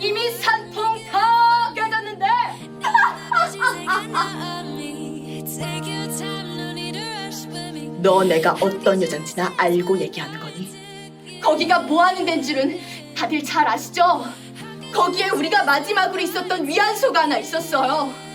이미 산통 다 깨졌는데 너 내가 어떤 여잔지나 알고 얘기하는 거니? 거기가 뭐 하는 데인 줄은 다들 잘 아시죠? 거기에 우리가 마지막으로 있었던 위안소가 하나 있었어요.